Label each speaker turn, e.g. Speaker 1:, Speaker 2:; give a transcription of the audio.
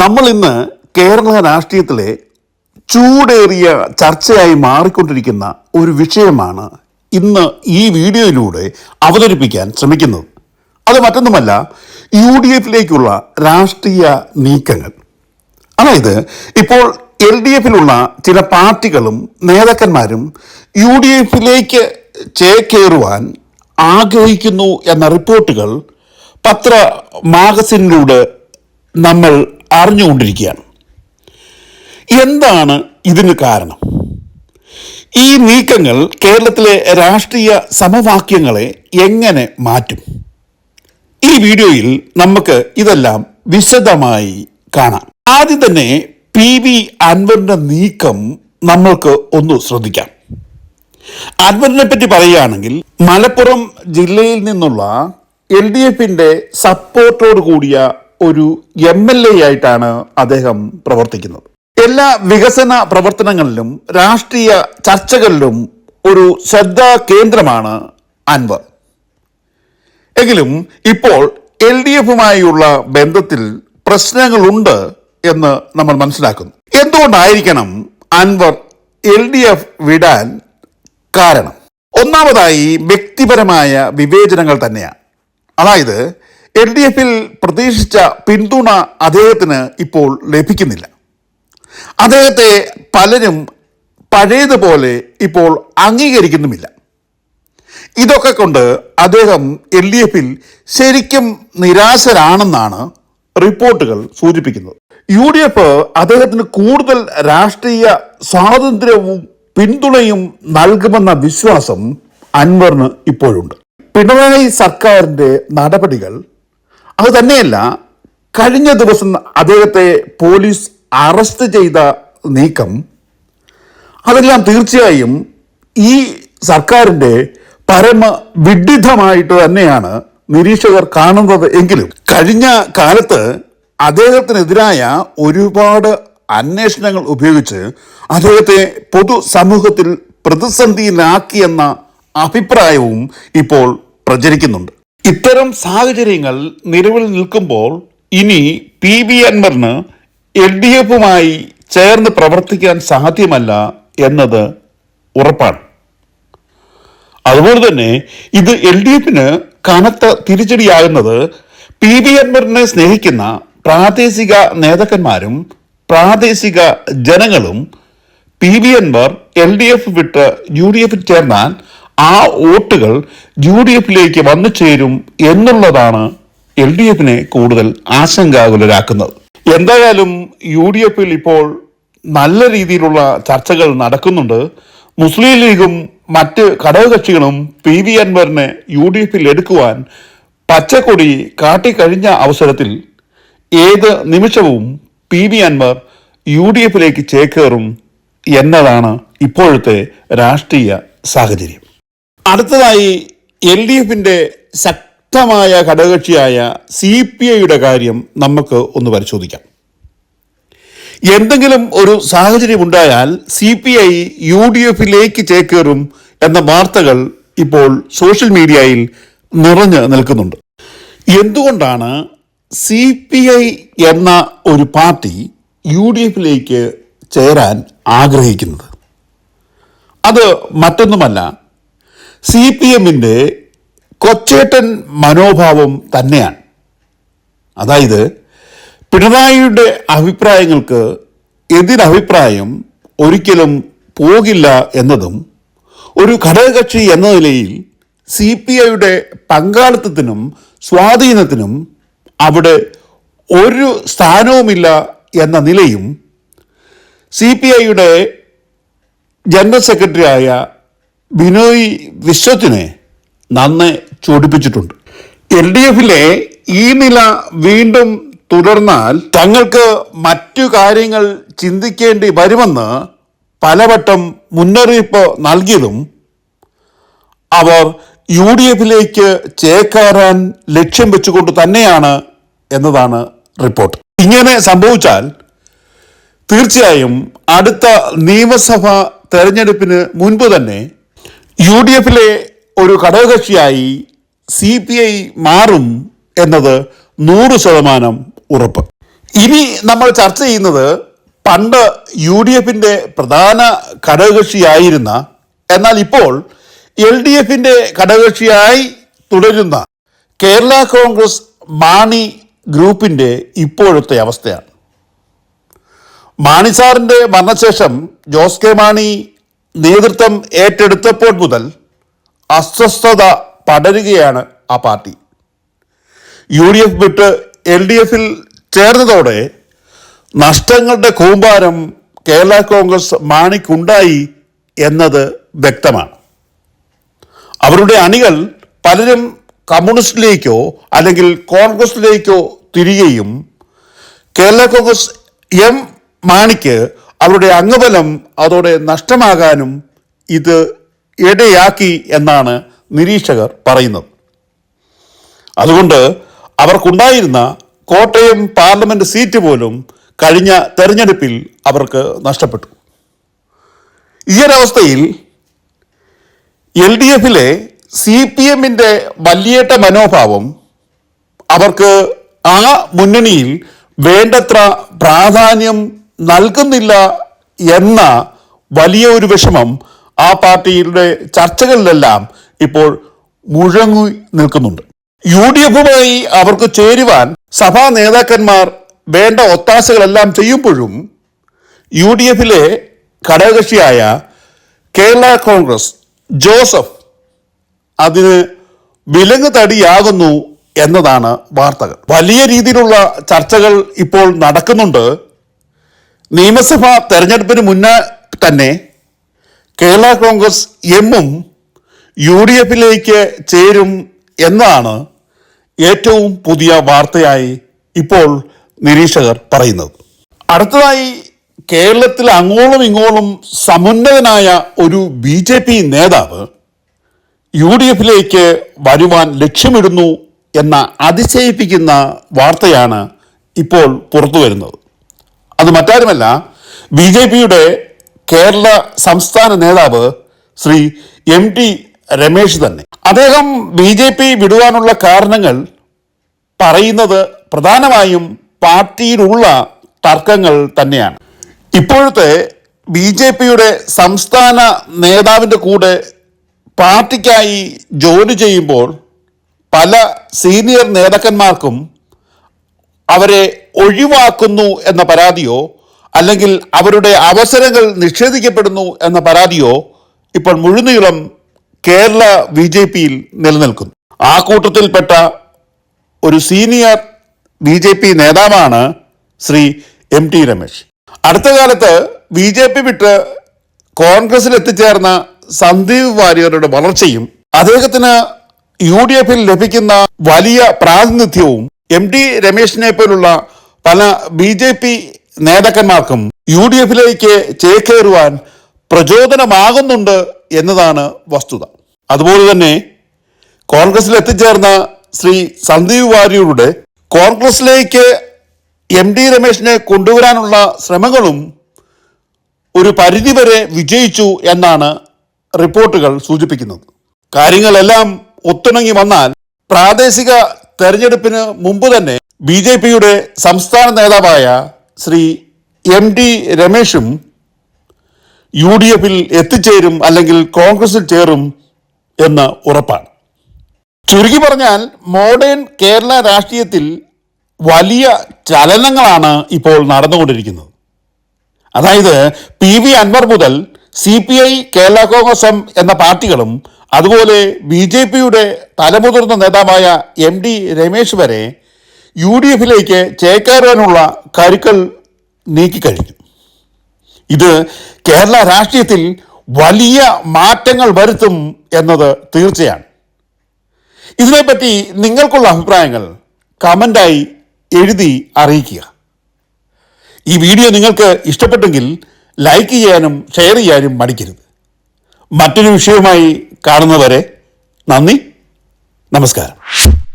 Speaker 1: നമ്മൾ ഇന്ന് കേരള രാഷ്ട്രീയത്തിലെ ചൂടേറിയ ചർച്ചയായി മാറിക്കൊണ്ടിരിക്കുന്ന ഒരു വിഷയമാണ് ഇന്ന് ഈ വീഡിയോയിലൂടെ അവതരിപ്പിക്കാൻ ശ്രമിക്കുന്നത്. അത് മറ്റൊന്നുമല്ല യു ഡി എഫിലേക്കുള്ള രാഷ്ട്രീയ നീക്കങ്ങൾ. അതായത് ഇപ്പോൾ എൽ ഡി എഫിലുള്ള ചില പാർട്ടികളും നേതാക്കന്മാരും യു ഡി എഫിലേക്ക് ചേക്കേറുവാൻ ആഗ്രഹിക്കുന്നു എന്ന റിപ്പോർട്ടുകൾ പത്ര മാഗസിനിലൂടെ നമ്മൾ അറിഞ്ഞുകൊണ്ടിരിക്കുകയാണ്. എന്താണ് ഇതിന് കാരണം? ഈ നീക്കങ്ങൾ കേരളത്തിലെ രാഷ്ട്രീയ സമവാക്യങ്ങളെ എങ്ങനെ മാറ്റും? ഈ വീഡിയോയിൽ നമുക്ക് ഇതെല്ലാം വിശദമായി കാണാം. ആദ്യം തന്നെ പി വി അൻവറിന്റെ നീക്കം നമ്മൾക്ക് ഒന്ന് ശ്രദ്ധിക്കാം. അൻവറിനെ പറ്റി പറയുകയാണെങ്കിൽ മലപ്പുറം ജില്ലയിൽ നിന്നുള്ള എൽ ഡി എഫിന്റെ സപ്പോർട്ടോട് കൂടിയ ഒരു എം എൽ എ ആയിട്ടാണ് അദ്ദേഹം പ്രവർത്തിക്കുന്നത്. എല്ലാ വികസന പ്രവർത്തനങ്ങളിലും രാഷ്ട്രീയ ചർച്ചകളിലും ഒരു ശ്രദ്ധാ കേന്ദ്രമാണ് അൻവർ. എങ്കിലും ഇപ്പോൾ എൽ ഡി എഫുമായുള്ള ബന്ധത്തിൽ പ്രശ്നങ്ങളുണ്ട് എന്ന് നമ്മൾ മനസ്സിലാക്കുന്നു. എന്തുകൊണ്ടായിരിക്കണം അൻവർ എൽ ഡി എഫ് വിടാൻ കാരണം? ഒന്നാമതായി വ്യക്തിപരമായ വിവേചനങ്ങൾ തന്നെയാണ്. അതായത് എൽ ഡി എഫിൽ പ്രതീക്ഷിച്ച പിന്തുണ അദ്ദേഹത്തിന് ഇപ്പോൾ ലഭിക്കുന്നില്ല. അദ്ദേഹത്തെ പലരും പഴയതുപോലെ ഇപ്പോൾ അംഗീകരിക്കുന്നുമില്ല. ഇതൊക്കെ കൊണ്ട് അദ്ദേഹം എൽ ഡി എഫിൽ ശരിക്കും നിരാശരാണെന്നാണ് റിപ്പോർട്ടുകൾ സൂചിപ്പിക്കുന്നത്. യു ഡി എഫ് അദ്ദേഹത്തിന് കൂടുതൽ രാഷ്ട്രീയ സ്വാതന്ത്ര്യവും പിന്തുണയും നൽകുമെന്ന വിശ്വാസം അൻവറിന് ഇപ്പോഴുണ്ട്. പിണറായി സർക്കാരിന്റെ നടപടികൾ അത് തന്നെയല്ല കഴിഞ്ഞ ദിവസം അദ്ദേഹത്തെ പോലീസ് അറസ്റ്റ് ചെയ്ത നീക്കം അതെല്ലാം തീർച്ചയായും ഈ സർക്കാരിന്റെ പരമ വിഡിതമായിട്ട് തന്നെയാണ് നിരീക്ഷകർ കാണുന്നത് എങ്കിലും. കഴിഞ്ഞ കാലത്ത് അദ്ദേഹത്തിനെതിരായ ഒരുപാട് അന്വേഷണങ്ങൾ ഉപയോഗിച്ച് അദ്ദേഹത്തെ പൊതു പൊതുസമൂഹത്തിൽ പ്രതിസന്ധിയിലാക്കിയെന്ന അഭിപ്രായവും ഇപ്പോൾ പ്രചരിക്കുന്നുണ്ട്. ഇത്തരം സാഹചര്യങ്ങൾ നിലവിൽ നിൽക്കുമ്പോൾ ഇനി പി ബി അൻവറിന് എൽ ഡി എഫുമായി ചേർന്ന് പ്രവർത്തിക്കാൻ സാധ്യമല്ല എന്നത് ഉറപ്പാണ്. അതുപോലെ തന്നെ ഇത് എൽ ഡി എഫിന് കനത്ത തിരിച്ചടിയാകുന്നത് പി ബി അൻവറിനെ സ്നേഹിക്കുന്ന പ്രാദേശിക നേതാക്കന്മാരും പ്രാദേശിക ജനങ്ങളും P B Anvar L D F വിട്ട് യു ഡി എഫിൽ ചേർന്നാൽ ആ വോട്ടുകൾ യു ഡി എഫിലേക്ക് വന്നു ചേരും എന്നുള്ളതാണ് എൽ ഡി എഫിനെ കൂടുതൽ ആശങ്കാകുലരാക്കുന്നത്. എന്തായാലും യു ഡി എഫിൽ ഇപ്പോൾ നല്ല രീതിയിലുള്ള ചർച്ചകൾ നടക്കുന്നുണ്ട്. മുസ്ലിം ലീഗും മറ്റ് ഘടകകക്ഷികളും പി വി അൻവറിനെ യു ഡി എഫിൽ എടുക്കുവാൻ പച്ചക്കൊടി കാട്ടിക്കഴിഞ്ഞ അവസരത്തിൽ ഏത് നിമിഷവും P V Anvar U D എഫിലേക്ക് ചേക്കേറും എന്നതാണ് ഇപ്പോഴത്തെ രാഷ്ട്രീയ സാഹചര്യം. അടുത്തതായി എൽ ഡി എഫിന്റെ ശക്തമായ ഘടകകക്ഷിയായ സി പി ഐയുടെ കാര്യം നമുക്ക് ഒന്ന് പരിശോധിക്കാം. എന്തെങ്കിലും ഒരു സാഹചര്യം ഉണ്ടായാൽ C P I U D എഫിലേക്ക് ചേക്കേറും എന്ന വാർത്തകൾ ഇപ്പോൾ സോഷ്യൽ മീഡിയയിൽ നിറഞ്ഞു നിൽക്കുന്നുണ്ട്. എന്തുകൊണ്ടാണ് സി പി ഐ എന്ന ഒരു പാർട്ടി യു ഡി എഫിലേക്ക് ചേരാൻ ആഗ്രഹിക്കുന്നത്? അത് മറ്റൊന്നുമല്ല സി പി എമ്മിന്റെ കൊച്ചേട്ടൻ മനോഭാവം തന്നെയാണ്. അതായത് പിണറായിയുടെ അഭിപ്രായങ്ങൾക്ക് എതിരഭിപ്രായം ഒരിക്കലും പോകില്ല എന്നതും ഒരു ഘടകകക്ഷി എന്ന നിലയിൽ സി പി ഐയുടെ പങ്കാളിത്തത്തിനും സ്വാധീനത്തിനും അവിടെ ഒരു സ്ഥാനവുമില്ല എന്ന നിലയും സി പി ഐയുടെ ജനറൽ സെക്രട്ടറിയായ ബിനോയ് വിശ്വത്തിനെ നന്നെ ചൊടിപ്പിച്ചിട്ടുണ്ട്. എൽ ഡി എഫിലെ ഈ നില വീണ്ടും തുടർന്നാൽ തങ്ങൾക്ക് മറ്റു കാര്യങ്ങൾ ചിന്തിക്കേണ്ടി വരുമെന്ന് പലവട്ടം മുന്നറിയിപ്പ് നൽകിയതും അവർ യു ഡി എഫിലേക്ക് ചേക്കേറാൻ ലക്ഷ്യം വെച്ചുകൊണ്ട് തന്നെയാണ് എന്നതാണ് റിപ്പോർട്ട്. ഇങ്ങനെ സംഭവിച്ചാൽ തീർച്ചയായും അടുത്ത നിയമസഭാ തെരഞ്ഞെടുപ്പിന് മുൻപ് തന്നെ യു ഡി എഫിലെ ഒരു ഘടകകക്ഷിയായി സി പി ഐ മാറും എന്നത് നൂറ് ശതമാനം ഉറപ്പ്. ഇനി നമ്മൾ ചർച്ച ചെയ്യുന്നത് പണ്ട് യു ഡി എഫിന്റെ പ്രധാന ഘടകകക്ഷിയായിരുന്ന എന്നാൽ ഇപ്പോൾ എൽ ഡി എഫിന്റെ ഘടകകക്ഷിയായി തുടരുന്ന കേരള കോൺഗ്രസ് മാണി ഗ്രൂപ്പിന്റെ ഇപ്പോഴത്തെ അവസ്ഥയാണ്. മാണി സാറിന്റെ മരണശേഷം ജോസ് കെ മാണി നേതൃത്വം ഏറ്റെടുത്തപ്പോൾ മുതൽ അസ്വസ്ഥത പടരുകയാണ് ആ പാർട്ടി. യു ഡി എഫ് വിട്ട് എൽ ഡി എഫിൽ ചേർന്നതോടെ നഷ്ടങ്ങളുടെ കൂമ്പാരം കേരള കോൺഗ്രസ് മാണിക്കുണ്ടായി എന്നത് വ്യക്തമാണ്. അവരുടെ അണികൾ പലരും കമ്മ്യൂണിസ്റ്റിലേക്കോ അല്ലെങ്കിൽ കോൺഗ്രസിലേക്കോ തിരികെയും കേരള കോൺഗ്രസ് എം മാണിക്ക് അവരുടെ അംഗബലം അതോടെ നഷ്ടമാകാനും ഇത് ഇടയാക്കി എന്നാണ് നിരീക്ഷകർ പറയുന്നത്. അതുകൊണ്ട് അവർക്കുണ്ടായിരുന്ന കോട്ടയം പാർലമെന്റ് സീറ്റ് പോലും കഴിഞ്ഞ തെരഞ്ഞെടുപ്പിൽ അവർക്ക് നഷ്ടപ്പെട്ടു. ഈ ഒരവസ്ഥയിൽ എൽ ഡി എഫിലെ സി പി എമ്മിന്റെ വലിയേട്ട മനോഭാവം അവർക്ക് ആ മുന്നണിയിൽ വേണ്ടത്ര പ്രാധാന്യം നൽകുന്നില്ല എന്ന വലിയ ഒരു വിഷമം ആ പാർട്ടിയുടെ ചർച്ചകളിലെല്ലാം ഇപ്പോൾ മുഴങ്ങി നിൽക്കുന്നുണ്ട്. യു ഡി എഫുമായി അവർക്ക് ചേരുവാൻ സഭാ നേതാക്കന്മാർ വേണ്ട ഒത്താശകളെല്ലാം ചെയ്യുമ്പോഴും യു ഡി എഫിലെ ഘടകകക്ഷിയായ കേരള കോൺഗ്രസ് ജോസഫ് അതിന് വിലങ്ങ് തടിയാകുന്നു എന്നതാണ് വാർത്തകൾ. വലിയ രീതിയിലുള്ള ചർച്ചകൾ ഇപ്പോൾ നടക്കുന്നുണ്ട്. നിയമസഭാ തെരഞ്ഞെടുപ്പിന് മുന്നേ തന്നെ കേരള കോൺഗ്രസ് എമ്മും യു ഡി എഫിലേക്ക് ചേരും എന്നാണ് ഏറ്റവും പുതിയ വാർത്തയായി ഇപ്പോൾ നിരീക്ഷകർ പറയുന്നത്. അടുത്തതായി കേരളത്തിൽ അങ്ങോളം ഇങ്ങോളം സമുന്നതനായ ഒരു ബി ജെ പി നേതാവ് യു ഡി എഫിലേക്ക് വരുവാൻ ലക്ഷ്യമിടുന്നു എന്ന അതിശയിപ്പിക്കുന്ന വാർത്തയാണ് ഇപ്പോൾ പുറത്തു വരുന്നത് അത് മറ്റാരുമല്ല ബി ജെ പിയുടെ കേരള സംസ്ഥാന നേതാവ് ശ്രീ എം ടി രമേശ് തന്നെ. അദ്ദേഹം ബി ജെ പി വിടുവാനുള്ള കാരണങ്ങൾ പറയുന്നത് പ്രധാനമായും പാർട്ടിയിലുള്ള തർക്കങ്ങൾ തന്നെയാണ്. ഇപ്പോഴത്തെ ബി ജെ പിയുടെ സംസ്ഥാന നേതാവിന്റെ കൂടെ പാർട്ടിക്കായി ജോലി ചെയ്യുമ്പോൾ പല സീനിയർ നേതാക്കന്മാർക്കും അവരെ ഒഴിവാക്കുന്നു എന്ന പരാതിയോ അല്ലെങ്കിൽ അവരുടെ അവസരങ്ങൾ നിഷേധിക്കപ്പെടുന്നു എന്ന പരാതിയോ ഇപ്പോൾ മുഴുനീളം കേരള ബി ജെ പിയിൽ നിലനിൽക്കുന്നു. ആ കൂട്ടത്തിൽപ്പെട്ട ഒരു സീനിയർ ബി ജെ പി നേതാവാണ് ശ്രീ എം ടി രമേശ്. അടുത്ത കാലത്ത് ബി ജെ പി വിട്ട് കോൺഗ്രസിൽ എത്തിച്ചേർന്ന സന്ദീപ് വാര്യരുടെ വളർച്ചയും അദ്ദേഹത്തിന് യു ഡി എഫിൽ ലഭിക്കുന്ന വലിയ പ്രാതിനിധ്യവും എം ടി രമേശിനെ പോലുള്ള പല ബി ജെ പി നേതാക്കന്മാർക്കും യു ഡി എഫിലേക്ക് ചേക്കേറുവാൻ പ്രചോദനമാകുന്നുണ്ട് എന്നതാണ് വസ്തുത. അതുപോലെ തന്നെ കോൺഗ്രസിൽ എത്തിച്ചേർന്ന ശ്രീ സന്ദീപ് വാര്യരുടെ കോൺഗ്രസിലേക്ക് എം ഡി രമേശിനെ കൊണ്ടുവരാനുള്ള ശ്രമങ്ങളും ഒരു പരിധിവരെ വിജയിച്ചു എന്നാണ് റിപ്പോർട്ടുകൾ സൂചിപ്പിക്കുന്നത്. കാര്യങ്ങളെല്ലാം ഒത്തിണങ്ങി വന്നാൽ പ്രാദേശിക തെരഞ്ഞെടുപ്പിന് മുമ്പ് തന്നെ ബി ജെ പിയുടെ സംസ്ഥാന നേതാവായ ശ്രീ എം ഡി രമേശും യു ഡി എഫിൽ എത്തിച്ചേരും അല്ലെങ്കിൽ കോൺഗ്രസിൽ ചേരും എന്ന് ഉറപ്പാണ്. ചുരുക്കി പറഞ്ഞാൽ മോഡേൺ കേരള രാഷ്ട്രീയത്തിൽ വലിയ ചലനങ്ങളാണ് ഇപ്പോൾ നടന്നുകൊണ്ടിരിക്കുന്നത്. അതായത് പി വി അൻവർ മുതൽ C P I Kerala Congress M എന്ന പാർട്ടികളും അതുപോലെ ബി ജെ പിയുടെ തലമുതിർന്ന നേതാവായ എം ഡി രമേശ് വരെ യു ഡി എഫിലേക്ക് ചേക്കേറാനുള്ള കരുക്കൾ നീക്കിക്കഴിഞ്ഞു. ഇത് കേരള രാഷ്ട്രീയത്തിൽ വലിയ മാറ്റങ്ങൾ വരുത്തും എന്നത് തീർച്ചയാണ്. ഇതിനെപ്പറ്റി നിങ്ങൾക്കുള്ള അഭിപ്രായങ്ങൾ കമന്റായി എഴുതി അറിയിക്കുക. ഈ വീഡിയോ നിങ്ങൾക്ക് ഇഷ്ടപ്പെട്ടെങ്കിൽ ലൈക്ക് ചെയ്യാനും ഷെയർ ചെയ്യാനും മടിക്കരുത്. മറ്റൊരു വിഷയവുമായി കാണുന്നവരെ നന്ദി. നമസ്കാരം.